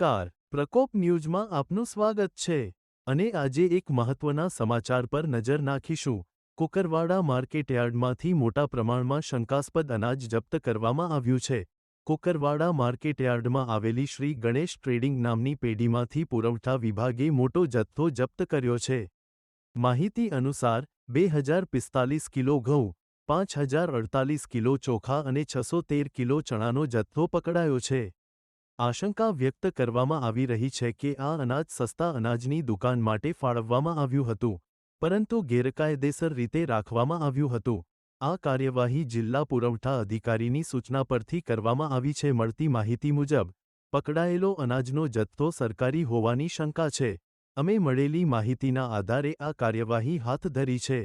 નમસ્કાર. પ્રકોપ ન્યૂઝમાં આપનું સ્વાગત છે. અને આજે એક મહત્વના સમાચાર પર નજર નાખીશું. કુકરવાડા માર્કેટયાર્ડમાંથી મોટા પ્રમાણમાં શંકાસ્પદ અનાજ જપ્ત કરવામાં આવ્યું છે. કુકરવાડા માર્કેટયાર્ડમાં આવેલી શ્રી ગણેશ ટ્રેડિંગ નામની પેઢીમાંથી પુરવઠા વિભાગે મોટો જથ્થો જપ્ત કર્યો છે. માહિતી અનુસાર, બે હજાર પિસ્તાલીસ કિલો ઘઉં, પાંચ હજાર અડતાલીસ કિલો ચોખા અને છસો તેર કિલો ચણાનો જથ્થો પકડાયો છે. આશંકા વ્યક્ત કરવામાં આવી રહી છે કે આ અનાજ સસ્તા અનાજની દુકાન માટે ફાળવવામાં આવ્યું હતું, પરંતુ ગેરકાયદેસર રીતે રાખવામાં આવ્યું હતું. આ કાર્યવાહી જિલ્લા પુરવઠા અધિકારીની સૂચના પરથી કરવામાં આવી છે. મળતી માહિતી મુજબ, પકડાયેલો અનાજનો જથ્થો સરકારી હોવાની શંકા છે. અમે મળેલી માહિતીના આધારે આ કાર્યવાહી હાથ ધરી છે.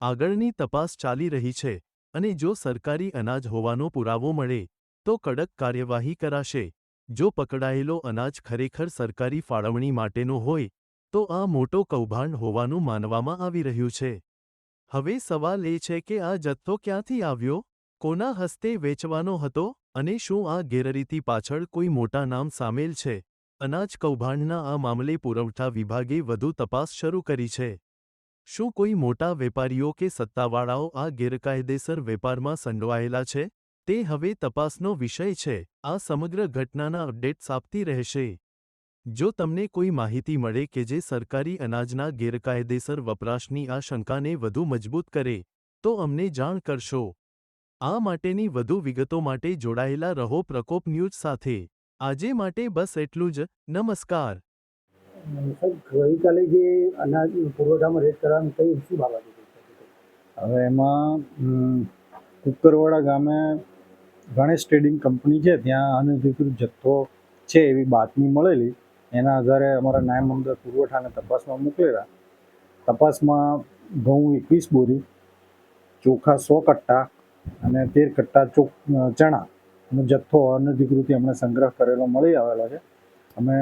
આગળની તપાસ ચાલી રહી છે અને જો સરકારી અનાજ હોવાનો પુરાવો મળે, તો કડક કાર્યવાહી કરાશે. જો પકડાયેલો અનાજ ખરેખર સરકારી ફાળવણી માટેનો હોય, તો આ મોટો કૌભાંડ હોવાનું માનવામાં આવી રહ્યું છે. હવે સવાલ એ છે કે આ જથ્થો ક્યાંથી આવ્યો? કોના હસ્તે વેચવાનો હતો? અને શું આ ગેરરીતિ પાછળ કોઈ મોટા નામ સામેલ છે? અનાજ કૌભાંડના આ મામલે પુરવઠા વિભાગે વધુ તપાસ શરૂ કરી છે. શું કોઈ મોટા વેપારીઓ કે સત્તાવાળાઓ આ ગેરકાયદેસર વેપારમાં સંડોવાયેલા છે? તે હવે તપાસનો વિષય છે. આ સમગ્ર ઘટનાના અપડેટ્સ આપતી રહેશે. જો તમને કોઈ માહિતી મળે કે જે સરકારી અનાજના ગેરકાયદેસર વપરાશની આ શંકાને વધુ મજબૂત કરે તો અમને જાણ કરશો. આ માટેની વધુ વિગતો માટે જોડાયેલા રહો પ્રકોપ ન્યૂઝ સાથે. આજે માટે બસ એટલું જ. નમસ્કાર. ગઈકાલે જે અનાજ પુરવઠામાં રેટ કરવાનું કઈ શું બાબત હવે એમાં કુકરવાડા ગામે ગણેશ ટ્રેડિંગ કંપની છે, ત્યાં અનધિકૃત જથ્થો છે એવી બાતમી મળેલી. એના આધારે અમારા નાયબ મામલતદાર પુરવઠાને તપાસમાં મોકલેલા. તપાસમાં ઘઉં એકવીસ બોરી, ચોખા સો કટ્ટા અને તેર કટ્ટા ચોક ચણા નો જથ્થો અનધિકૃત એમણે સંગ્રહ કરેલો, મળી આવેલો છે. અમે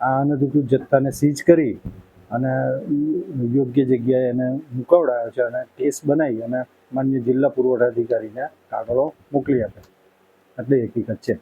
આ અનધિકૃત જથ્થાને સીઝ કરી અને યોગ્ય જગ્યાએ એને મુકવડાયો છે અને કેસ બનાવી અને માન્ય જિલ્લા પુરવઠા અધિકારીને કાગળો મોકલી આપે. આટલી હકીકત છે.